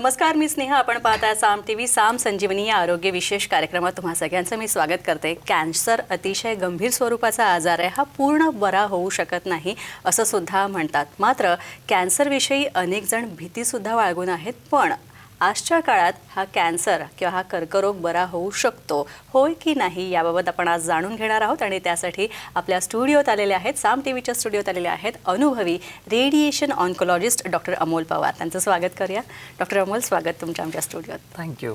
नमस्कार मी स्नेहा. आपण पाहताय साम टी व्ही साम संजीवनी या आरोग्य विशेष कार्यक्रमात तुम्हा सगळ्यांचं मी स्वागत करते. कॅन्सर अतिशय गंभीर स्वरूपाचा आजार आहे. हा पूर्ण बरा होऊ शकत नाही असं सुद्धा म्हणतात. मात्र कॅन्सरविषयी अनेक जण भीतीसुद्धा बाळगून आहेत. पण आजच्या काळात हा कॅन्सर किंवा हा कर्करोग बरा होऊ शकतो. होय की नाही याबाबत आपण आज जाणून घेणार आहोत आणि त्यासाठी आपल्या स्टुडिओत आलेले आहेत साम टी व्हीच्या स्टुडिओत आलेले आहेत अनुभवी radiation oncologist doctor Amol Pawar. त्यांचं स्वागत करूया. डॉक्टर अमोल स्वागत तुमच्या आमच्या स्टुडिओत. थँक्यू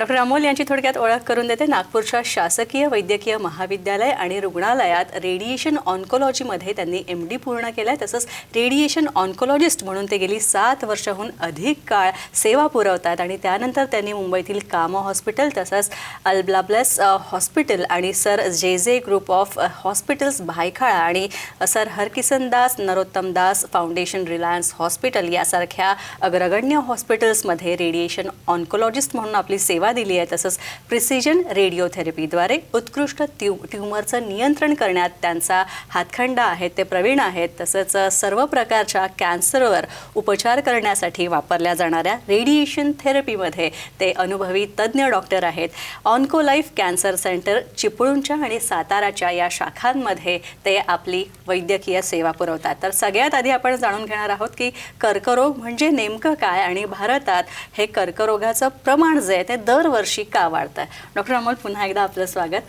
डॉक्टर अमोल यांची थोडक्यात ओळख करून देते. नागपूरच्या शासकीय वैद्यकीय महाविद्यालय आणि रुग्णालयात रेडिएशन ऑन्कोलॉजीमध्ये त्यांनी एम डी पूर्ण केलं आहे तसंच रेडिएशन ऑन्कोलॉजिस्ट म्हणून ते गेली सात वर्षाहून अधिक काळ सेवा पुरवतात आणि त्यानंतर त्यांनी मुंबईतील कामा हॉस्पिटल तसंच अल्ब्लाब्लस हॉस्पिटल आणि सर जे जे ग्रुप ऑफ हॉस्पिटल्स भायखळा आणि sir Harkisan Das Narottam Das foundation Reliance hospital यासारख्या अग्रगण्य हॉस्पिटल्समध्ये रेडिएशन ऑन्कोलॉजिस्ट म्हणून आपली सेवा दिली आहे तसंच प्रिसिजन रेडिओथेरपीद्वारे उत्कृष्ट ट्यू ट्यूमरचं नियंत्रण करण्यात त्यांचा हातखंडा आहे ते प्रवीण आहेत. तसंच सर्व प्रकारच्या कॅन्सरवर उपचार करण्यासाठी वापरल्या जाणाऱ्या रेडिएशन थेरपीमध्ये ते अनुभवी तज्ज्ञ डॉक्टर आहेत. ऑन्कोलाईफ कॅन्सर सेंटर चिपळूणच्या आणि साताराच्या या शाखांमध्ये ते आपली वैद्यकीय सेवा पुरवतात. तर सगळ्यात आधी आपण जाणून घेणार आहोत की कर्करोग म्हणजे नेमकं काय आणि भारतात हे कर्करोगाचं प्रमाण जे आहे ते दरवर्षी का वाढतं डॉक्टर अमोल पुन्हा एकदा आपलं स्वागत.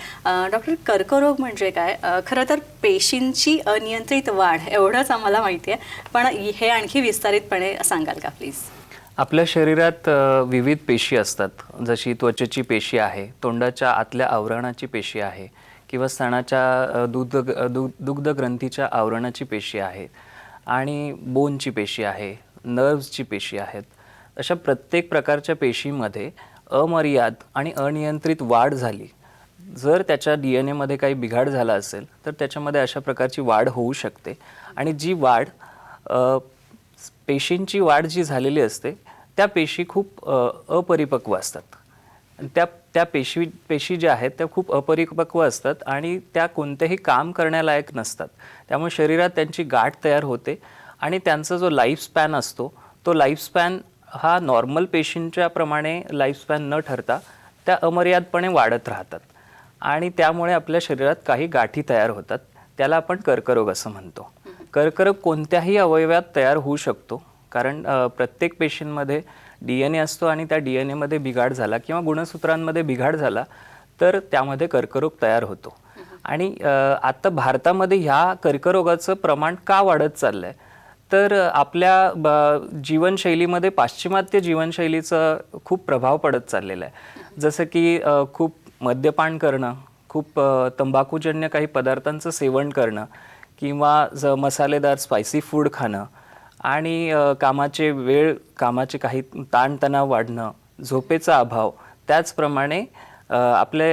डॉक्टर कर्करोग म्हणजे काय? खरं तर पेशींची अनियंत्रित वाढ एवढंच आम्हाला माहिती आहे पण हे आणखी विस्तारितपणे सांगाल का प्लीज? आपल्या शरीरात विविध पेशी असतात. जशी त्वचेची पेशी आहे तोंडाच्या आतल्या आवरणाची पेशी आहे किंवा स्तनाच्या दुग्ध दुग्ध ग्रंथीच्या आवरणाची पेशी आहे आणि बोनची पेशी आहे नर्व्सची पेशी आहेत. अशा प्रत्येक प्रकारच्या पेशीमध्ये अमर्याद आणि अनियंत्रित वाढ झाली. जर त्याच्या डी एन एमध्ये काही बिघाड झाला असेल तर त्याच्यामध्ये अशा प्रकारची वाढ होऊ शकते. आणि जी वाढ पेशींची वाढ जी झालेली असते त्या पेशी खूप अपरिपक्व असतात. त्या त्या पेशी पेशी ज्या आहेत त्या खूप अपरिपक्व असतात आणि त्या कोणतेही काम करण्यालायक नसतात. त्यामुळे शरीरात त्यांची गाठ तयार होते आणि त्यांचा जो लाईफ स्पॅन असतो तो लाईफ स्पॅन हा नॉर्मल पेशींच्या प्रमाणे लाईफ स्पॅन न ठरता त्या अमर्यादपणे वाढत राहतात. आणि त्यामुळे आपल्या शरीरात काही गाठी तयार होतात. त्याला आपण कर्करोग असं म्हणतो. कर्करोग कोणत्याही अवयवात तयार होऊ शकतो. कारण प्रत्येक पेशींमध्ये डी एन ए असतो आणि त्या डी एन एमध्ये बिघाड झाला किंवा गुणसूत्रांमध्ये बिघाड झाला तर त्यामध्ये कर्करोग तयार होतो. आणि आत्ता आता भारतामध्ये ह्या कर्करोगाचं प्रमाण का वाढत चाललं आहे तर आपल्या ब- जीवनशैलीमध्ये पाश्चिमात्य जीवनशैलीचा खूप प्रभाव पडत चाललेला आहे. जसं की खूप मद्यपान करणं खूप तंबाखूजन्य काही पदार्थांचं सेवन करणं किंवा ज मसालेदार स्पायसी फूड खाणं आणि कामाचे वेळ कामाचे काही ताणतणाव वाढणं झोपेचा अभाव त्याचप्रमाणे आपले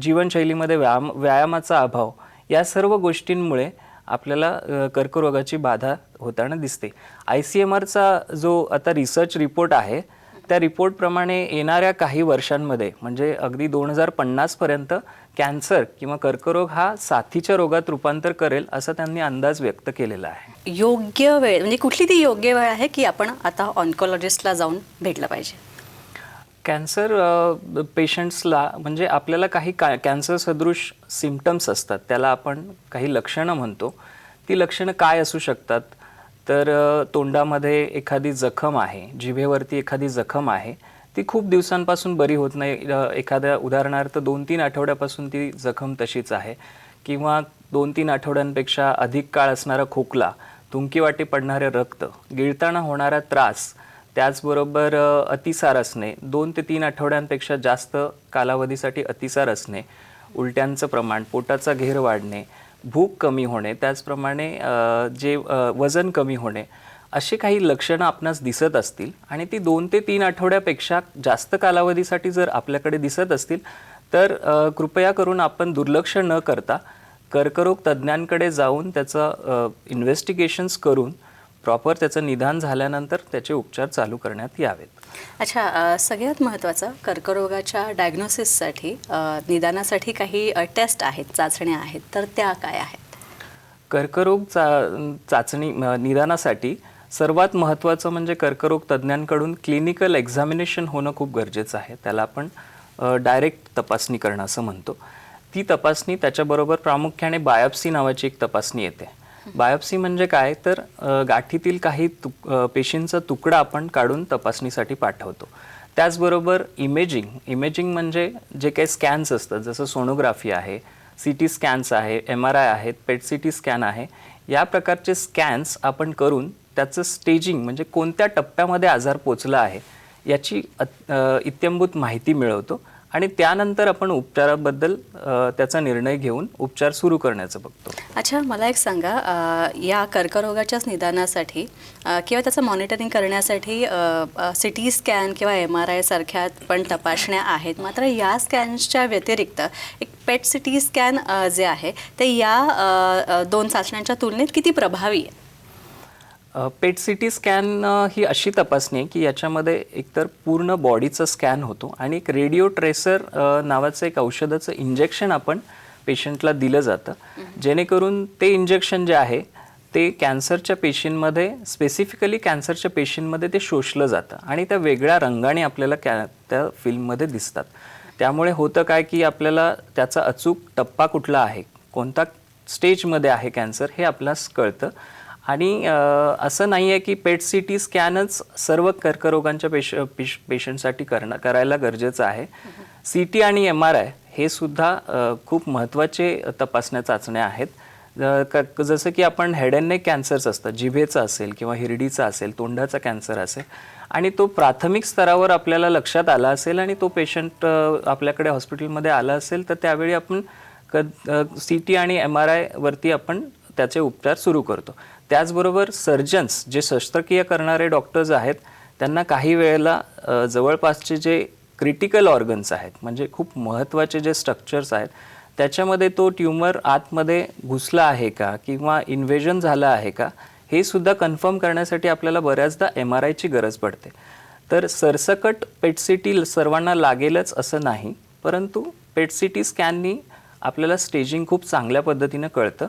जीवनशैलीमध्ये व्यायाम व्यायामाचा अभाव या सर्व गोष्टींमुळे आपल्याला कर्करोगाची बाधा होताना दिसते. आय सी एम आरचा जो आता रिसर्च रिपोर्ट आहे त्या रिपोर्टप्रमाणे येणाऱ्या काही वर्षांमध्ये म्हणजे अगदी दोन हजार पन्नासपर्यंत कॅन्सर किंवा कर्करोग हा साथीच्या रोगात रूपांतर करेल असा त्यांनी अंदाज व्यक्त केलेला आहे. योग्य वेळ म्हणजे कुठली ती योग्य वेळ आहे की आपण आता ऑन्कोलॉजिस्टला जाऊन भेटलं पाहिजे? कॅन्सर पेशंट्सला म्हणजे आपल्याला काही का कॅन्सर सदृश सिमटम्स असतात त्याला आपण काही लक्षणं म्हणतो. ती लक्षणं काय असू शकतात? तर तोंडामध्ये एखादी जखम आहे जिभेवरती एखादी जखम आहे ती खूप दिवसांपासून बरी होत नाही. एखाद्या उदाहरणार्थ दोन तीन आठवड्यापासून ती जखम तशीच आहे किंवा दोन तीन आठवड्यांपेक्षा अधिक काळ असणारा खोकला तुंकीवाटी पडणारे रक्त गिळताना होणारा त्रास त्याचबरोबर अतिसार असणे दोन ते तीन आठवड्यांपेक्षा जास्त कालावधीसाठी अतिसार असणे उलट्यांचं प्रमाण पोटाचा घेर वाढणे भूक कमी होणे त्याचप्रमाणे जे वजन कमी होणे अशी काही लक्षणं आपणास दिसत असतील आणि ती दोन ते तीन आठवड्यापेक्षा जास्त कालावधीसाठी जर आपल्याकडे दिसत असतील तर कृपया करून आपण दुर्लक्ष न करता कर्करोग तज्ज्ञांकडे जाऊन त्याचं इन्व्हेस्टिगेशन्स करून प्रॉपर त्याचं निदान झाल्यानंतर त्याचे उपचार चालू करण्यात यावेत. अच्छा सगळ्यात महत्त्वाचं कर्करोगाच्या डायग्नोसिससाठी निदानासाठी काही टेस्ट आहेत चाचण्या आहेत तर त्या काय आहेत? कर्करोग चा चाचणी निदानासाठी सर्वात महत्त्वाचं म्हणजे कर्करोग तज्ज्ञांकडून क्लिनिकल एक्झामिनेशन होणं खूप गरजेचं आहे. त्याला आपण डायरेक्ट तपासणी करणं असं म्हणतो. ती तपासणी त्याच्याबरोबर प्रामुख्याने बायोप्सी नावाची एक तपासणी येते. बायोप्सी म्हणजे काय? तर गाठीतील काही तुक पेशींचा तुकडा आपण काढून तपासणीसाठी पाठवतो. त्याचबरोबर इमेजिंग इमेजिंग म्हणजे जे काही स्कॅन्स असतात जसं सोनोग्राफी आहे सी टी स्कॅन्स आहे एम आर आय आहेत पेट सी टी स्कॅन आहे या प्रकारचे स्कॅन्स आपण करून त्याचं स्टेजिंग म्हणजे कोणत्या टप्प्यामध्ये आजार पोचला आहे याची अ, इत्यंभूत माहिती मिळवतो. आणि त्यानंतर आपण उपचाराबद्दल त्याचा निर्णय घेऊन उपचार सुरू करण्याचं बघतो. अच्छा मला एक सांगा या कर्करोगाच्याच निदानासाठी किंवा त्याचं मॉनिटरिंग करण्यासाठी सी टी स्कॅन किंवा एम आर आय सारख्या पण तपासण्या आहेत. मात्र या स्कॅन्सच्या व्यतिरिक्त एक पेट सी टी स्कॅन जे आहे ते या दोन चाचण्यांच्या तुलनेत किती प्रभावी आहे? पेट सी टी स्कॅन ही अशी तपासणी आहे की याच्यामध्ये एकतर पूर्ण बॉडीचं स्कॅन होतो आणि एक रेडिओ ट्रेसर नावाचं एक औषधाचं इंजेक्शन आपण पेशंटला दिलं जातं. जेणेकरून ते इंजेक्शन जे आहे ते कॅन्सरच्या पेशींमध्ये स्पेसिफिकली कॅन्सरच्या पेशींमध्ये ते शोषलं जातं आणि त्या वेगळ्या रंगाने आपल्याला कॅ त्या फिल्ममध्ये दिसतात. त्यामुळे होतं काय की आपल्याला त्याचा अचूक टप्पा कुठला आहे कोणता स्टेजमध्ये आहे कॅन्सर हे आपल्यास कळतं. आणि असं नाही आहे की पेट सी टी स्कॅनच सर्व कर्करोगांच्या पेश पेश पेशंटसाठी करणं करायला गरजेचं आहे. सी टी आणि एम आर आय हे सुद्धा खूप महत्त्वाचे तपासण्या चाचण्या आहेत. क- जसं की आपण हेड अँड नेक कॅन्सर्स असतात जिभेचा असेल किंवा हिरडीचा असेल तोंडाचा कॅन्सर असेल आणि तो प्राथमिक स्तरावर आपल्याला लक्षात आला असेल आणि तो पेशंट आपल्याकडे हॉस्पिटलमध्ये आला असेल तर त्यावेळी आपण क सी टी आणि एम आर आयवरती आपण त्याचे उपचार सुरू करतो. त्याचबरोबर सर्जन्स जे शस्त्रक्रिया करणारे डॉक्टर्स आहेत त्यांना काही वेळेला जवळपासचे जे क्रिटिकल ऑर्गन्स आहेत म्हणजे खूप महत्त्वाचे जे स्ट्रक्चर्स आहेत त्याच्यामध्ये तो ट्यूमर आतमध्ये घुसला आहे का किंवा इन्व्हेजन झालं आहे का हे सुद्धा कन्फर्म करण्यासाठी आपल्याला बऱ्याचदा एम आर आयची गरज पडते. तर सरसकट पेटसिटी सर्वांना लागेलच असं नाही परंतु पेटसिटी स्कॅननी आपल्याला स्टेजिंग खूप चांगल्या पद्धतीनं कळतं.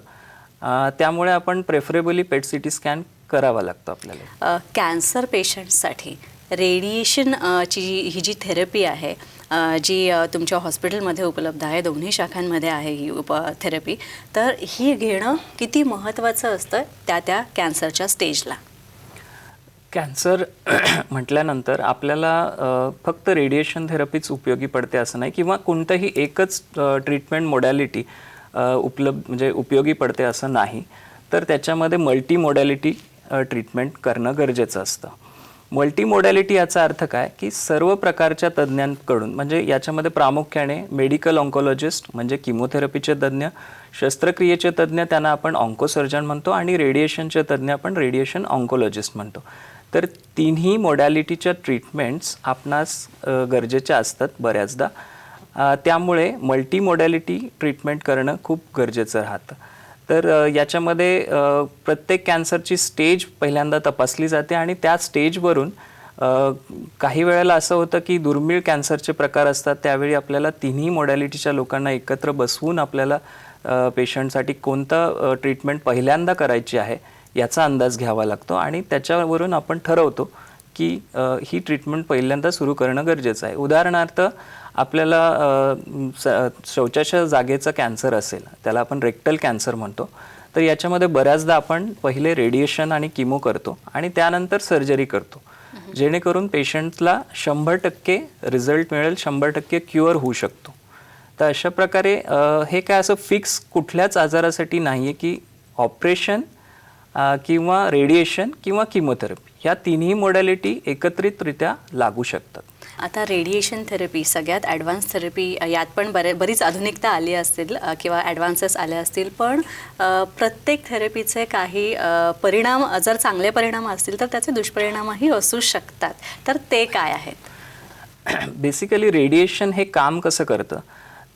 त्यामुळे आपण preferably PET C T scan करावा लागतो आपल्याला. अ, कॅन्सर पेशंटसाठी रेडिएशन अ, ची ही जी थेरपी आहे अ, जी अ, तुमच्या हॉस्पिटलमध्ये उपलब्ध आहे दोन्ही शाखांमध्ये आहे ही उप थेरपी तर ही घेणं किती महत्त्वाचं असतं त्या त्या कॅन्सरच्या स्टेजला कॅन्सर म्हटल्यानंतर आपल्याला अ, फक्त रेडिएशन थेरपीच उपयोगी पडते असं नाही किंवा कोणतंही एकच ट्रीटमेंट मोडॅलिटी उपलब्ध म्हणजे उपयोगी पडते असं नाही. तर त्याच्यामध्ये मल्टी मोडॅलिटी ट्रीटमेंट करणं गरजेचं असतं. मल्टी मोडॅलिटी याचा अर्थ काय? की सर्व प्रकारच्या तज्ज्ञांकडून म्हणजे याच्यामध्ये प्रामुख्याने मेडिकल ऑन्कोलॉजिस्ट म्हणजे किमोथेरपीचे तज्ज्ञ शस्त्रक्रियेचे तज्ज्ञ त्यांना आपण ऑन्कोसर्जन म्हणतो आणि रेडिएशनचे तज्ज्ञ आपण रेडिएशन ऑन्कोलॉजिस्ट म्हणतो. तर तिन्ही मोडॅलिटीच्या ट्रीटमेंट्स आपणास गरजेच्या असतात बऱ्याचदा. त्यामुळे मल्टी मोडॅलिटी ट्रीटमेंट करणं खूप गरजेचं राहतं. तर याच्यामध्ये प्रत्येक कॅन्सरची स्टेज पहिल्यांदा तपासली जाते आणि त्या स्टेजवरून काही वेळेला असं होतं की दुर्मिळ कॅन्सरचे प्रकार असतात त्यावेळी आपल्याला तिन्ही मोडॅलिटीच्या लोकांना एकत्र बसवून आपल्याला पेशंटसाठी कोणतं ट्रीटमेंट पहिल्यांदा करायची आहे याचा अंदाज घ्यावा लागतो आणि त्याच्यावरून आपण ठरवतो की ही ट्रीटमेंट पहिल्यांदा सुरू करणं गरजेचं आहे. उदाहरणार्थ आपल्याला शौचाच्या जागेचं कॅन्सर असेल त्याला आपण रेक्टल कॅन्सर म्हणतो तर याच्यामध्ये बऱ्याचदा आपण पहिले रेडिएशन आणि किमो करतो आणि त्यानंतर सर्जरी करतो. जेणेकरून पेशंटला शंभर टक्के रिझल्ट मिळेल शंभर टक्के क्युअर होऊ शकतो. तर अशा प्रकारे हे काय असं फिक्स कुठल्याच आजारासाठी नाही आहे की ऑपरेशन किंवा रेडिएशन किंवा किमोथेरपी ह्या तिन्ही मोडॅलिटी एकत्रितरित्या लागू शकतात. आता रेडिएशन थेरपी सगळ्यात ॲडव्हान्स थेरपी यात पण बरे बरीच आधुनिकता आली असतील किंवा ॲडव्हान्सेस आले असतील पण प्रत्येक थेरपीचे काही परिणाम जर चांगले परिणाम असतील तर त्याचे दुष्परिणामही असू शकतात. तर ते काय आहेत? बेसिकली रेडिएशन हे काम कसं करतं?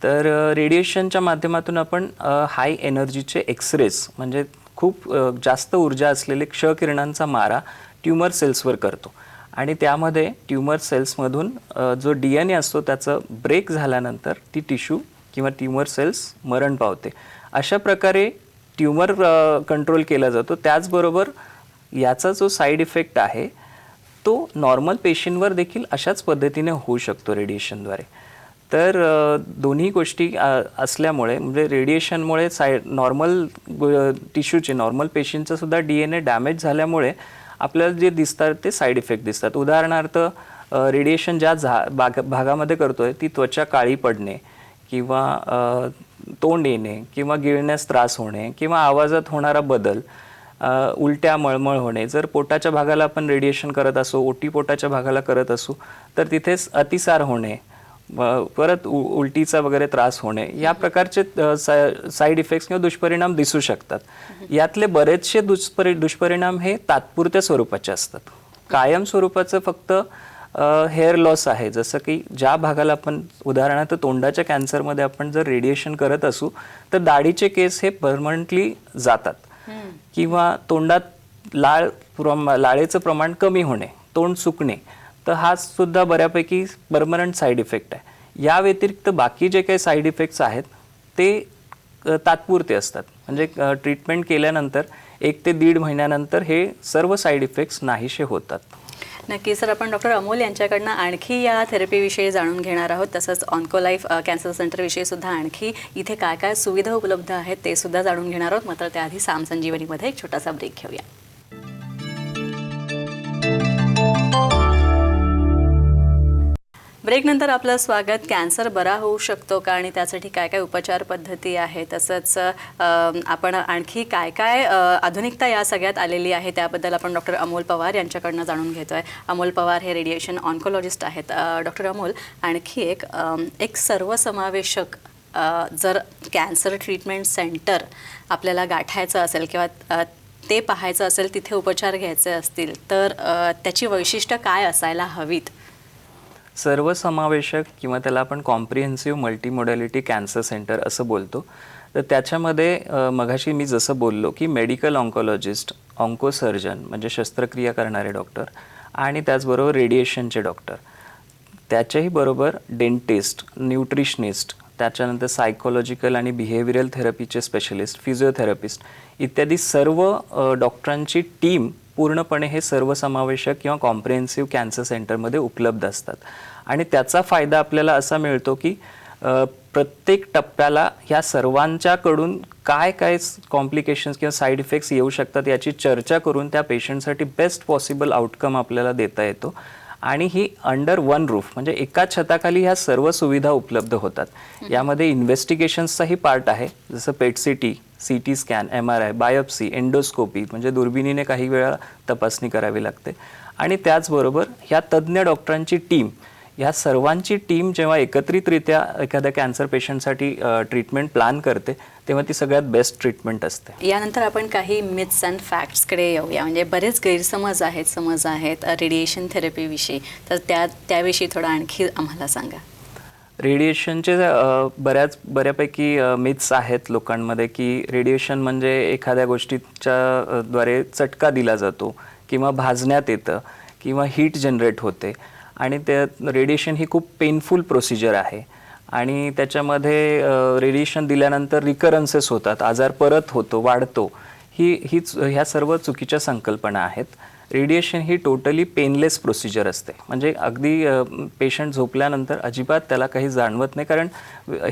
तर रेडिएशनच्या माध्यमातून आपण हाय एनर्जीचे एक्सरेज म्हणजे खूप जास्त ऊर्जा असलेले क्ष किरणांचा मारा ट्यूमर सेल्सवर करतो. आणि त्यामध्ये ट्यूमर सेल्समधून जो डी एन ए असतो त्याचं ब्रेक झाल्यानंतर ती टिश्यू किंवा ट्यूमर सेल्स मरण पावते. अशा प्रकारे ट्यूमर कंट्रोल केला जातो. त्याचबरोबर याचा जो साईड इफेक्ट आहे तो नॉर्मल पेशंटवर देखील अशाच पद्धतीने होऊ शकतो रेडिएशनद्वारे. तर दोन्ही गोष्टी असल्यामुळे म्हणजे रेडिएशनमुळे साय नॉर्मल टिश्यूचे नॉर्मल पेशंटचं सुद्धा डी एन ए डॅमेज झाल्यामुळे आपल्याला जे दिसतात ते साईड इफेक्ट दिसतात. उदाहरणार्थ रेडिएशन ज्या झा भाग भागामध्ये करतो आहे ती त्वचा काळी पडणे किंवा तोंड येणे किंवा गिळण्यास त्रास होणे किंवा आवाजात होणारा बदल उलट्या मळमळ होणे. जर पोटाच्या भागाला आपण रेडिएशन करत असू ओटी पोटाच्या भागाला करत असू तर तिथेच अतिसार होणे परत उ उलटीचा वगैरे त्रास होणे या प्रकारचे साईड इफेक्ट्स किंवा दुष्परिणाम दिसू शकतात. यातले बरेचसे दुष्परि दुष्परिणाम हे तात्पुरत्या स्वरूपाचे असतात. कायम स्वरूपाचं फक्त हेअर लॉस आहे. जसं की ज्या भागाला आपण उदाहरणार्थ तोंडाच्या कॅन्सरमध्ये आपण जर रेडिएशन करत असू तर दाढीचे केस हे परमनंटली जातात. किंवा तोंडात लाळ लाळेचं प्रमाण कमी होणे तोंड सुकणे तर हा सुद्धा बऱ्यापैकी परमनंट साईड इफेक्ट आहे. या व्यतिरिक्त बाकी जे काही साईड इफेक्ट्स आहेत ते तात्पुरते असतात. म्हणजे ट्रीटमेंट केल्यानंतर एक ते दीड महिन्यानंतर हे सर्व साईड इफेक्ट्स नाहीसे होतात. नक्की सर आपण डॉक्टर अमोल यांच्याकडनं आणखी या थेरपीविषयी जाणून घेणार आहोत. तसंच ऑन्कोलाईफ कॅन्सर सेंटरविषयी सुद्धा आणखी इथे काय काय सुविधा उपलब्ध आहेत ते सुद्धा जाणून घेणार आहोत. मात्र त्याआधी साम संजीवनीमध्ये एक छोटासा ब्रेक घेऊया. ब्रेकनंतर आपलं स्वागत. कॅन्सर बरा होऊ शकतो का? आणि त्यासाठी काय काय उपचार पद्धती आहे तसंच आपण आणखी काय काय आधुनिकता या सगळ्यात आलेली आहे त्याबद्दल आपण डॉक्टर अमोल पवार यांच्याकडनं जाणून घेतो आहे अमोल पवार हे रेडिएशन ऑन्कोलॉजिस्ट आहेत. डॉक्टर अमोल आणखी एक एक सर्वसमावेशक जर कॅन्सर ट्रीटमेंट सेंटर आपल्याला गाठायचं असेल किंवा ते पाहायचं असेल तिथे उपचार घ्यायचे असतील तर त्याची वैशिष्ट्य काय असायला हवीत? सर्वसमावेशक किंवा त्याला आपण कॉम्प्रिहेन्सिव्ह मल्टीमोडॅलिटी कॅन्सर सेंटर असं बोलतो. तर त्याच्यामध्ये मघाशी मी जसं बोललो की मेडिकल ऑन्कॉलॉजिस्ट ऑन्कोसर्जन म्हणजे शस्त्रक्रिया करणारे डॉक्टर आणि त्याचबरोबर रेडिएशनचे डॉक्टर त्याच्याही बरोबर डेंटिस्ट न्यूट्रिशनिस्ट त्याच्यानंतर सायकोलॉजिकल आणि बिहेवियरल थेरपीचे स्पेशलिस्ट फिजिओथेरपिस्ट इत्यादी सर्व डॉक्टरांची टीम पूर्णपणे हे सर्वसमावेशक किंवा कॉम्प्रिहेन्सिव्ह कॅन्सर सेंटरमध्ये उपलब्ध असतात. आणि त्याचा फायदा आपल्याला असा मिळतो की प्रत्येक टप्प्याला ह्या सर्वांच्याकडून काय काय कॉम्प्लिकेशन्स किंवा साईड इफेक्ट्स येऊ शकतात याची चर्चा करून त्या पेशंटसाठी बेस्ट पॉसिबल आउटकम आपल्याला देता येतो. आणि ही अंडर वन रूफ म्हणजे एका छताखाली ह्या सर्व सुविधा उपलब्ध होतात. यामध्ये इन्व्हेस्टिगेशन्सचाही पार्ट आहे. जसं PET C T C T scan M R I biopsy endoscopy म्हणजे दुर्बिणीने काही वेळा तपासणी करावी लागते. आणि त्याचबरोबर ह्या तज्ज्ञ डॉक्टरांची टीम ह्या सर्वांची टीम जेव्हा एकत्रितरित्या एखाद्या कॅन्सर पेशंटसाठी ट्रीटमेंट प्लॅन करते तेव्हा ती सगळ्यात बेस्ट ट्रीटमेंट असते. यानंतर आपण काही मिथ्स अँड फॅक्ट्सकडे येऊया. म्हणजे बरेच गैरसमज आहेत समज आहेत रेडिएशन थेरपीविषयी. तर त्या त्याविषयी थोडं आणखी आम्हाला सांगा. रेडिएशनचे बऱ्याच बऱ्यापैकी मिथ्स आहेत लोकांमध्ये की रेडिएशन म्हणजे एखाद्या गोष्टीच्या द्वारे चटका दिला जातो किंवा भाजण्यात येतं किंवा हीट जनरेट होते. आणि त्यात रेडिएशन ही खूप पेनफुल प्रोसिजर आहे. आणि त्याच्यामध्ये रेडिएशन दिल्यानंतर रिकरन्सेस होतात. आजार परत होतो वाढतो. ही हीच ह्या सर्व चुकीच्या संकल्पना आहेत. रेडिएशन ही टोटली पेनलेस प्रोसिजर असते. म्हणजे अगदी पेशंट झोपल्यानंतर अजिबात त्याला काही जाणवत नाही. कारण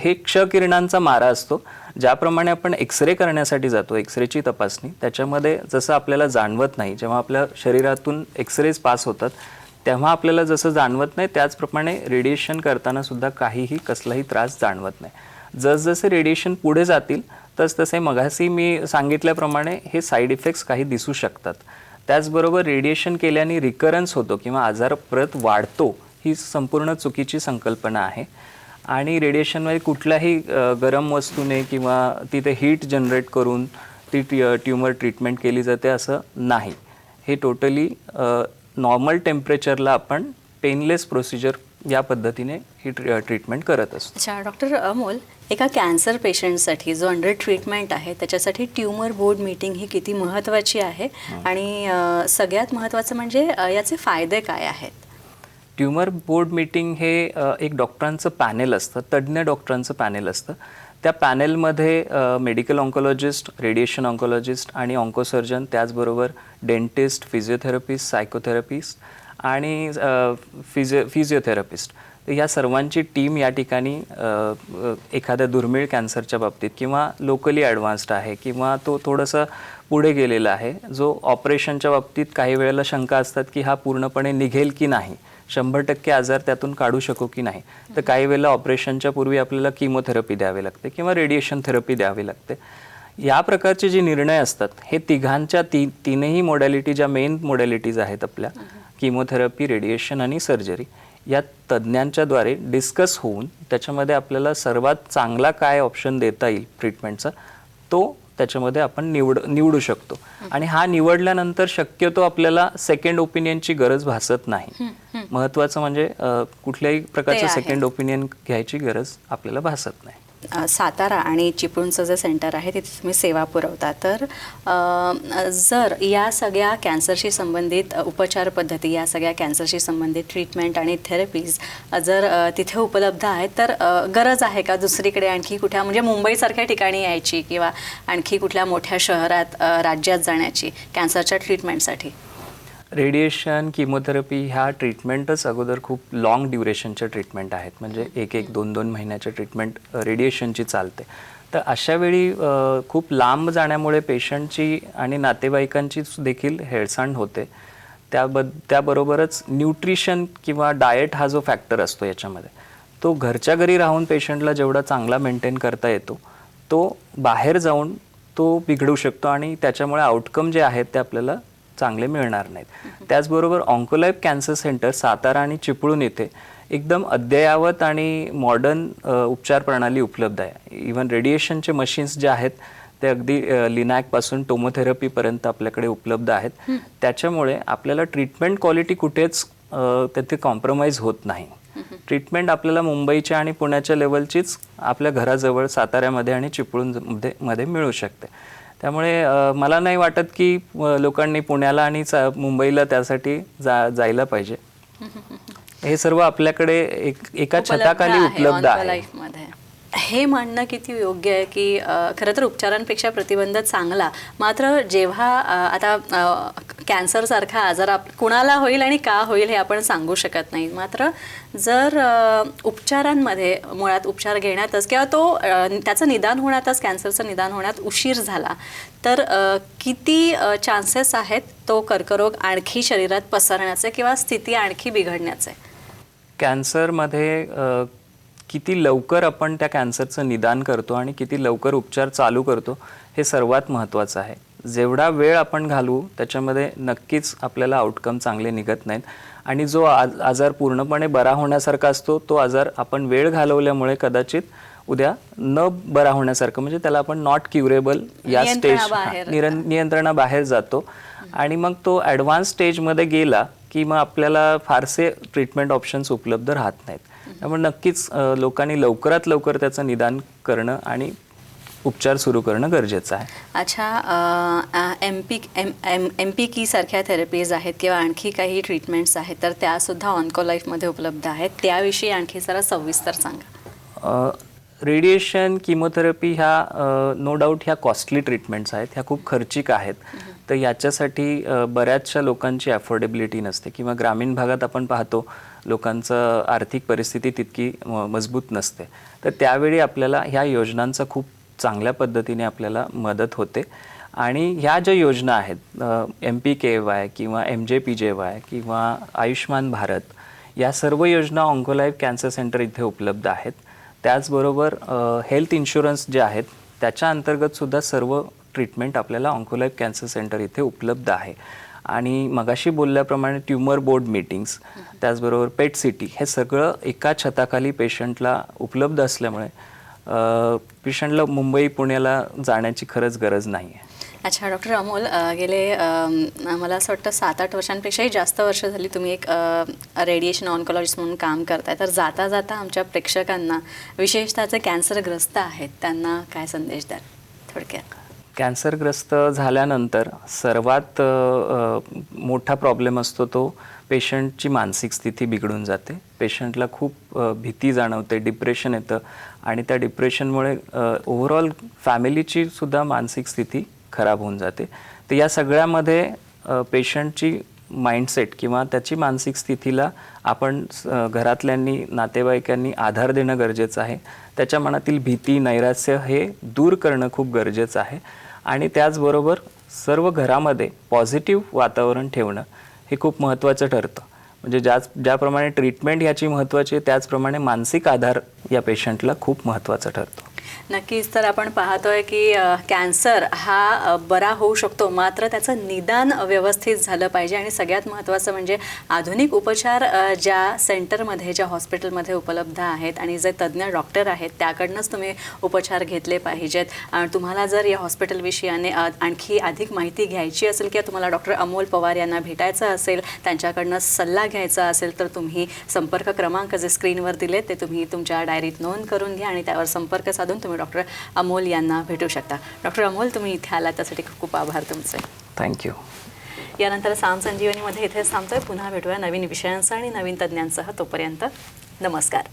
हे क्षकिरणांचा मारा असतो. ज्याप्रमाणे आपण एक्सरे करण्यासाठी जातो एक्सरेची तपासणी त्याच्यामध्ये जसं आपल्याला जाणवत नाही जेव्हा आपल्या शरीरातून एक्सरेज पास होतात तेव्हा आपल्याला जसं जाणवत नाही त्याचप्रमाणे रेडिएशन करताना सुद्धा काहीही कसलाही त्रास जाणवत नाही. जसजसे रेडिएशन पुढे जातील तसतसे मगाशी मी सांगितल्याप्रमाणे हे साईड इफेक्ट्स काही दिसू शकतात. त्याचबरोबर रेडिएशन केल्याने रिकरन्स होतो किंवा आजार परत वाढतो ही संपूर्ण चुकीची संकल्पना आहे. आणि रेडिएशनमध्ये कुठल्याही गरम वस्तूने किंवा तिथे हीट जनरेट करून ती ट्युमर ट्रीटमेंट केली जाते असं नाही. हे टोटली नॉर्मल टेम्परेचरला आपण पेनलेस प्रोसिजर या पद्धतीने ही ट्रीटमेंट करत असतो. अच्छा डॉक्टर अमोल एका कॅन्सर पेशंटसाठी जो अंडर ट्रीटमेंट आहे त्याच्यासाठी ट्युमर बोर्ड मीटिंग ही किती महत्त्वाची आहे? आणि सगळ्यात महत्त्वाचं म्हणजे याचे फायदे काय आहेत? ट्युमर बोर्ड मीटिंग हे एक डॉक्टरांचं पॅनेल असतं तज्ज्ञ डॉक्टरांचं पॅनेल असतं. त्या पॅनेलमध्ये मेडिकल ऑन्कोलॉजिस्ट रेडिएशन ऑन्कोलॉजिस्ट आणि ऑन्कोसर्जन त्याचबरोबर डेंटिस्ट फिजिओथेरपिस्ट सायकोथेरपिस्ट आणि फिजिओ फिजिओथेरपिस्ट. तर या सर्वांची टीम या ठिकाणी एखाद्या दुर्मिळ कॅन्सरच्या बाबतीत किंवा लोकली ॲडव्हान्स्ड आहे किंवा तो थोडंसं पुढे गेलेला आहे जो ऑपरेशनच्या बाबतीत काही वेळेला शंका असतात की हा पूर्णपणे निघेल की नाही शंभर टक्के आजार त्यातून काढू शकू की नाही तर काही वेळेला ऑपरेशनच्या पूर्वी आपल्याला किमोथेरपी द्यावी लागते किंवा रेडिएशन थेरपी द्यावी लागते. या प्रकारचे जे निर्णय असतात हे तिघांच्या ती तीनही मोडॅलिटी ज्या मेन मोडॅलिटीज आहेत आपल्या किमोथेरपी रेडिएशन आणि सर्जरी या तज्ज्ञांच्याद्वारे डिस्कस होऊन त्याच्यामध्ये आपल्याला सर्वात चांगला काय ऑप्शन देता येईल ट्रीटमेंटचा तो त्याच्यामध्ये आपण निवड निवडू शकतो. आणि हा निवडल्यानंतर शक्यतो आपल्याला सेकंड ओपिनियनची गरज भासत नाही. महत्वाचं म्हणजे कुठल्याही प्रकारचं. सेकंड ओपिनियन घ्यायची गरज आपल्याला भासत नाही. सातारा आणि चिपळूणचं जे सेंटर आहे तिथे तुम्ही सेवा पुरवता. तर जर या सगळ्या कॅन्सरशी संबंधित उपचार पद्धती या सगळ्या कॅन्सरशी संबंधित ट्रीटमेंट आणि थेरपीज जर तिथे उपलब्ध आहेत तर गरज आहे का दुसरीकडे आणखी कुठ्या म्हणजे मुंबईसारख्या ठिकाणी यायची किंवा आणखी कुठल्या मोठ्या शहरात राज्यात जाण्याची कॅन्सरच्या ट्रीटमेंटसाठी? रेडिएशन किमोथेरपी ह्या ट्रीटमेंटच अगोदर खूप लाँग ड्युरेशनच्या ट्रीटमेंट आहेत. म्हणजे एक एक दोन दोन महिन्याच्या ट्रीटमेंट रेडिएशनची चालते. तर अशा वेळी खूप लांब जाण्यामुळे पेशंटची आणि नातेवाईकांची देखील हेळसांड होते. त्याबद त्याबरोबरच न्यूट्रिशन किंवा डाएट हा जो फॅक्टर असतो याच्यामध्ये तो घरच्या घरी राहून पेशंटला जेवढा चांगला मेंटेन करता येतो तो बाहेर जाऊन तो बिघडू शकतो आणि त्याच्यामुळे आउटकम जे आहेत ते आपल्याला चांगले मिळणार नाहीत. त्याचबरोबर ऑन्कोलाईफ कॅन्सर सेंटर सातारा आणि चिपळूण येथे एकदम अद्ययावत आणि मॉडर्न उपचार प्रणाली उपलब्ध आहे. इवन रेडिएशनचे मशीन्स जे आहेत ते अगदी लिनॅकपासून टोमोथेरपीपर्यंत आपल्याकडे उपलब्ध आहेत. त्याच्यामुळे आपल्याला ट्रीटमेंट क्वालिटी कुठेच तिथे कॉम्प्रोमाइज होत नाही. ट्रीटमेंट आपल्याला पुण्याच्या आणि पुण्याच्या लेवलचीच आपल्या घराजवळ साताऱ्यामध्ये आणि चिपळूणमध्ये मध्ये मिळू शकते. त्यामुळे मला नाही वाटत की लोकांनी पुण्याला आणि मुंबईला त्यासाठी जा जायला पाहिजे हे सर्व आपल्याकडे एक एका छताखाली उपलब्ध आहे. हे मानणं किती योग्य आहे की खरं तर उपचारांपेक्षा प्रतिबंध चांगला. मात्र जेव्हा आता कॅन्सरसारखा आजार आप कुणाला होईल आणि का होईल हे आपण सांगू शकत नाही. मात्र जर उपचारांमध्ये मुळात उपचार घेण्यातच किंवा तो त्याचं निदान होण्यातच कॅन्सरचं निदान होण्यात उशीर झाला तर किती चान्सेस आहेत तो कर्करोग आणखी शरीरात पसरण्याचे किंवा स्थिती आणखी बिघडण्याचे? कॅन्सरमध्ये किती लवकर आपण त्या कॅन्सरचं निदान करतो आणि किती लवकर उपचार चालू करतो हे सर्वात महत्त्वाचं आहे. जेवढा वेळ आपण घालवू त्याच्यामध्ये नक्कीच आपल्याला आउटकम चांगले निघत नाहीत. आणि जो आज आजार पूर्णपणे बरा होण्यासारखा असतो तो आजार आपण वेळ घालवल्यामुळे कदाचित उद्या न बरा होण्यासारखं म्हणजे त्याला आपण नॉट क्युरेबल या स्टेज नियंत्रणाबाहेर. निरं नियंत्रणाबाहेर जातो. आणि मग तो ॲडव्हान्स स्टेजमध्ये गेला की मग आपल्याला फारसे ट्रीटमेंट ऑप्शन्स उपलब्ध राहत नाहीत. त्यामुळे नक्कीच लोकांनी लवकरात लवकर त्याचं निदान करणं आणि उपचार सुरू करणं गरजेचं आहे. अच्छा M P M M M P की सारख्या थेरपीज आहेत किंवा आणखी काही ट्रीटमेंट्स आहेत तर त्यासुद्धा ऑन्कोलाईफमध्ये उपलब्ध आहेत. त्याविषयी आणखी जरा सविस्तर सांगा. रेडिएशन किमोथेरपी ह्या नो डाऊट ह्या कॉस्टली ट्रीटमेंट्स आहेत ह्या खूप खर्चिक आहेत. तर याच्यासाठी बऱ्याचशा लोकांची अफोर्डेबिलिटी नसते किंवा ग्रामीण भागात आपण पाहतो लोकांचं आर्थिक परिस्थिती तितकी म- मजबूत नसते. तर त्यावेळी आपल्याला ह्या योजनांचा खूप चांगल्या पद्धतीने आपल्याला मदत होते. आणि ह्या ज्या योजना आहेत एम पी के वाय किंवा M J P J Y किंवा आयुष्मान भारत या सर्व योजना ऑन्कोलाईफ कॅन्सर सेंटर इथे उपलब्ध आहेत. त्याचबरोबर हेल्थ इन्शुरन्स जे आहेत त्याच्या अंतर्गतसुद्धा सर्व ट्रीटमेंट आपल्याला ऑन्कोलाईफ कॅन्सर सेंटर इथे उपलब्ध आहे. आणि मगाशी बोलल्याप्रमाणे ट्युमर बोर्ड मीटिंग्स त्याचबरोबर पेट सिटी हे सगळं एका छताखाली पेशंटला उपलब्ध असल्यामुळे पेशंटला मुंबई पुण्याला जाण्याची खरंच गरज नाही आहे अच्छा डॉक्टर अमोल गेले मला असं वाटतं सात आठ वर्षांपेक्षाही जास्त वर्ष झाली तुम्ही एक रेडिएशन ऑन्कोलॉजिस्ट म्हणून काम करताय. तर जाता जाता आमच्या प्रेक्षकांना विशेषतः जे कॅन्सरग्रस्त आहेत त्यांना काय संदेश द्याल? थोडक्यात. कॅन्सरग्रस्त झाल्यानंतर सर्वात मोठा प्रॉब्लेम असतो तो पेशंटची मानसिक स्थिती बिघडून जाते. पेशंटला खूप भीती जाणवते डिप्रेशन येतं आणि त्या डिप्रेशनमुळे ओव्हरऑल फॅमिलीची सुद्धा मानसिक स्थिती खराब होऊन जाते. तर या सगळ्यामध्ये पेशंटची माइंडसेट किंवा त्याची मानसिक स्थितीला आपण घरातल्यांनी नातेवाईकांनी आधार देणं गरजेचं आहे. त्याच्या मनातील भीती नैराश्य हे दूर करणं खूप गरजेचं आहे. आणि त्याचबरोबर सर्व घरामध्ये पॉझिटिव्ह वातावरण ठेवणं हे खूप महत्त्वाचं ठरतं. म्हणजे ज्याच ज्याप्रमाणे ट्रीटमेंट ह्याची महत्त्वाची आहे त्याचप्रमाणे मानसिक आधार या पेशंटला खूप महत्त्वाचा ठरतो. नक्कीच. तर आपण पाहतोय की कॅन्सर हा बरा होऊ शकतो मात्र त्याचं निदान व्यवस्थित झालं पाहिजे. आणि सगळ्यात महत्त्वाचं म्हणजे आधुनिक उपचार ज्या सेंटरमध्ये ज्या हॉस्पिटलमध्ये उपलब्ध आहेत आणि जे तज्ज्ञ डॉक्टर आहेत त्याकडनंच तुम्ही उपचार घेतले पाहिजेत. तुम्हाला जर या हॉस्पिटल विषयाने आणखी अधिक माहिती घ्यायची असेल किंवा तुम्हाला डॉक्टर अमोल पवार यांना भेटायचं असेल त्यांच्याकडनं सल्ला घ्यायचा असेल तर तुम्ही संपर्क क्रमांक जे स्क्रीनवर दिले ते तुम्ही तुमच्या डायरीत नोंद करून घ्या आणि त्यावर संपर्क साधून तुम्ही डॉक्टर अमोल यांना भेटू शकता. डॉक्टर अमोल तुम्ही इथे आलात त्यासाठी खूप खूप आभार तुमचे. थँक्यू यानंतर साम संजीवनीमध्ये इथेच थांबतोय. पुन्हा भेटूया नवीन विषयांसह आणि नवीन तज्ज्ञांसह तोपर्यंत नमस्कार.